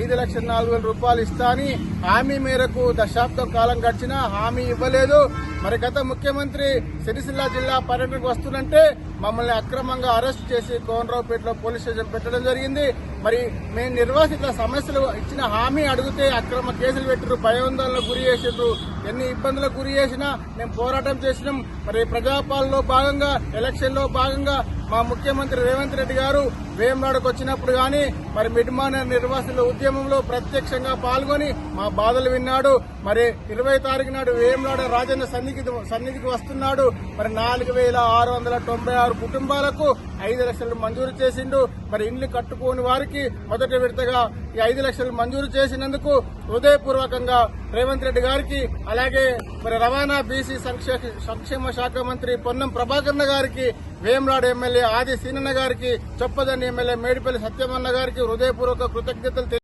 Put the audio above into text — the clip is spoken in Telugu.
ఐదు లక్షల నాలుగు వేల రూపాయలు ఇస్తా అని హామీ మేరకు దశాబ్దం కాలం గడిచినా హామీ ఇవ్వలేదు. మరి గత ముఖ్యమంత్రి సిరిసిల్ల జిల్లా పర్యటనకు వస్తుందంటే మమ్మల్ని అక్రమంగా అరెస్ట్ చేసి కోనరావుపేటలో పోలీస్ స్టేషన్ పెట్టడం జరిగింది. మరి మేము నిర్వాసిత సమస్యలు ఇచ్చిన హామీ అడిగితే అక్రమ కేసులు పెట్టిరు భయోందోళనకు గురి చేసిండ్రు ఎన్ని ఇబ్బందులకు గురి చేసినా మేము పోరాటం చేసినాం. మరి ప్రజాపాలనలో భాగంగా ఎలక్షన్లో భాగంగా మా ముఖ్యమంత్రి రేవంత్ రెడ్డి గారు వేమనాడుకు వచ్చినప్పుడు కానీ మరి మిడ్మాన నిర్వాసుల ఉద్యమంలో ప్రత్యక్షంగా పాల్గొని మా బాధలు విన్నాడు. మరి ఇరవై తారీఖు నాడు వేమనాడు రాజన్న సన్నిధి సన్నిధికి వస్తున్నాడు. మరి నాలుగు వేల ఆరు వందల తొంభై ఆరు కుటుంబాలకు ఐదు లక్షలు మంజూరు చేసిండు. మరి ఇండ్లు కట్టుకోని వారికి మొదటి విడతగా ఈ ఐదు లక్షలు మంజూరు చేసినందుకు హృదయపూర్వకంగా రేవంత్ రెడ్డి గారికి అలాగే మరి రవాణా బీసీ సంక్షే- సంక్షేమ శాఖ మంత్రి పొన్నం ప్రభాకర్ గారికి వేమనాడు ఎమ్మెల్యే ఆది సీనన్న గారికి చొప్పదండి ఎమ్మెల్యే మేడిపల్లి సత్యమన్న గారికి హృదయపూర్వక కృతజ్ఞతలు తెలి-